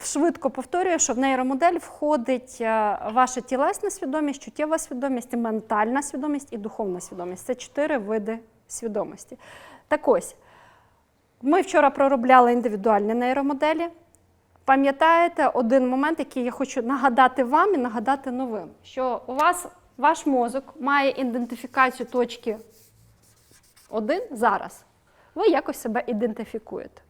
швидко повторюю, що в нейромодель входить е, ваша тілесна свідомість, чуттєва свідомість, ментальна свідомість і духовна свідомість. Це чотири види свідомості. Так ось, ми вчора проробляли індивідуальні нейромоделі. Пам'ятаєте один момент, який я хочу нагадати вам і нагадати новим, що у вас ваш мозок має ідентифікацію точки 1 зараз. Ви якось себе ідентифікуєте.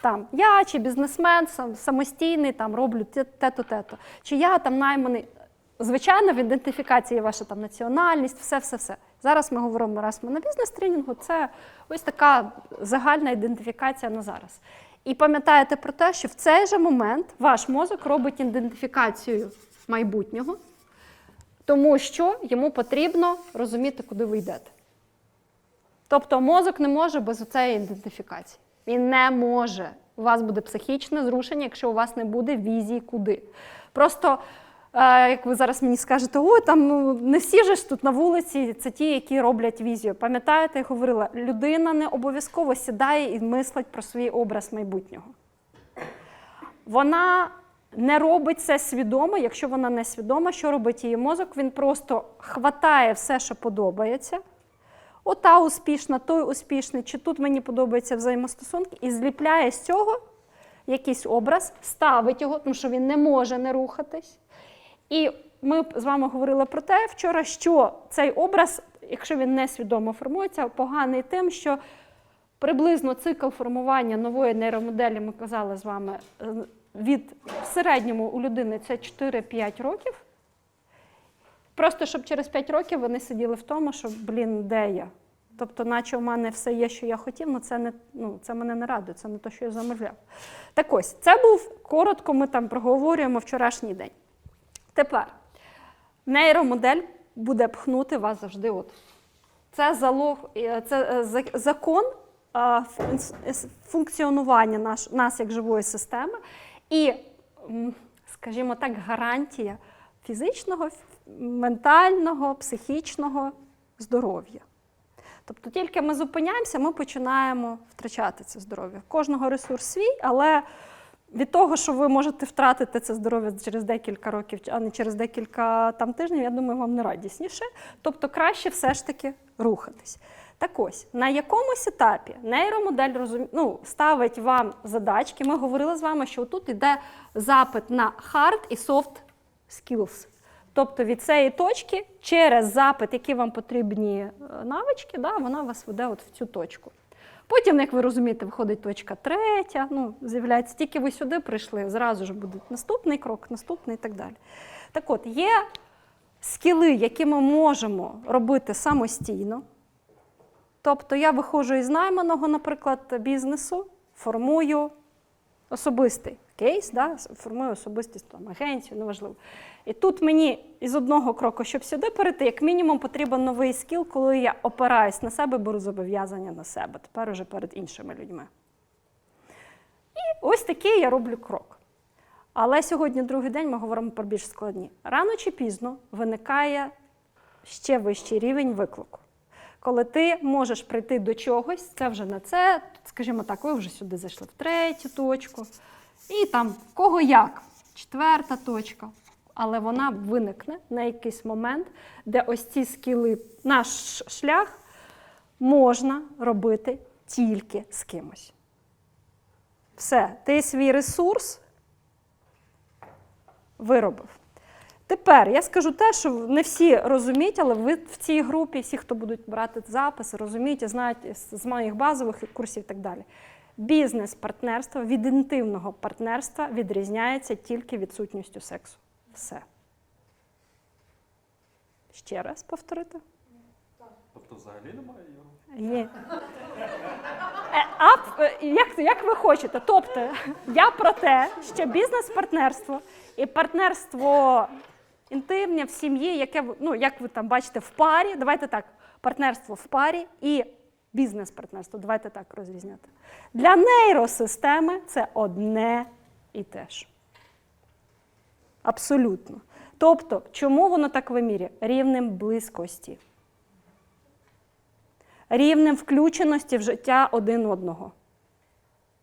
Там я чи бізнесмен, самостійний, там роблю те- те-то, те-то. Чи я там найманий. Звичайно, в ідентифікації ваша там національність, все, все, все. Зараз ми говоримо раз ми на бізнес-тренінгу, це ось така загальна ідентифікація на зараз. І пам'ятаєте про те, що в цей же момент ваш мозок робить ідентифікацію майбутнього, тому що йому потрібно розуміти, куди ви йдете. Тобто мозок не може без цієї ідентифікації. Він не може. У вас буде психічне зрушення, якщо у вас не буде візії куди. Просто, е, як ви зараз мені скажете, ой, там ну, не всі ж тут на вулиці, це ті, які роблять візію. Пам'ятаєте, я говорила, людина не обов'язково сідає і мислить про свій образ майбутнього. Вона не робить це свідомо, якщо вона не свідома, що робить її мозок, він просто хватає все, що подобається. Ота успішна, той успішний, чи тут мені подобаються взаємостосунки, і зліпляє з цього якийсь образ, ставить його, тому що він не може не рухатись. І ми з вами говорили про те вчора, що цей образ, якщо він несвідомо формується, поганий тим, що приблизно цикл формування нової нейромоделі, ми казали з вами, е, від в середньому у людини це 4-5 років. Просто щоб через 5 років вони сиділи в тому, що, блін, де я? Тобто, наче у мене все є, що я хотів, але це, не, ну, це мене не радує, це не те, що я замовляв. Так ось, це був коротко, ми там проговорюємо вчорашній день. Тепер нейромодель буде пхнути вас завжди. От. Це залог, е, це е, закон е, функціонування нас як живої системи і, скажімо так, гарантія фізичного, ментального, психічного здоров'я. Тобто тільки ми зупиняємося, ми починаємо втрачати це здоров'я. Кожного ресурс свій, але від того, що ви можете втратити це здоров'я через декілька років, а не через декілька там тижнів, я думаю, вам не радісніше. Тобто краще все ж таки рухатись. Так ось, на якомусь етапі нейромодель розум... ну, ставить вам задачки. Ми говорили з вами, що тут йде запит на hard і soft skills. Тобто від цієї точки через запит, які вам потрібні е, навички, да, вона вас веде от в цю точку. Потім, як ви розумієте, виходить точка третя, ну, з'являється, тільки ви сюди прийшли, зразу ж буде наступний крок, наступний і так далі. Так от, є скіли, які ми можемо робити самостійно. Тобто я виходжу із найманого, наприклад, бізнесу, формую особистий кейс, да, формую особистість там, агенцію, неважливо. І тут мені із одного кроку, щоб сюди перейти, як мінімум потрібен новий скіл, коли я опираюсь на себе, беру зобов'язання на себе, тепер уже перед іншими людьми. І ось такий я роблю крок. Але сьогодні другий день ми говоримо про більш складні. Рано чи пізно виникає ще вищий рівень виклику. Коли ти можеш прийти до чогось, це вже не це, скажімо так, ви вже сюди зайшли в третю точку, і там кого як, четверта точка. Але вона виникне на якийсь момент, де ось ці скіли, наш шлях можна робити тільки з кимось. Все, ти свій ресурс виробив. Тепер я скажу те, що не всі розуміють, але ви в цій групі, всі, хто будуть брати записи, розуміють і знають з моїх базових курсів і так далі. Бізнес-партнерство від інтимного партнерства відрізняється тільки відсутністю сексу. Все. Ще раз повторити. Тобто взагалі немає його? Є. Е, А е, як, як ви хочете? Тобто, я про те, що бізнес-партнерство і партнерство інтимне в сім'ї, яке ну, як ви там бачите, в парі, давайте так, партнерство в парі і бізнес-партнерство, давайте так розрізняти. Для нейросистеми це одне і те ж. Абсолютно. Тобто, чому воно так вимірює? Рівнем близькості рівнем включеності в життя один одного.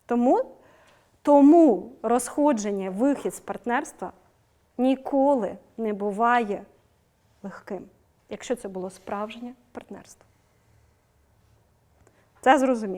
Тому Тому розходження, вихід з партнерства ніколи не буває легким, якщо це було справжнє партнерство. Це зрозуміло.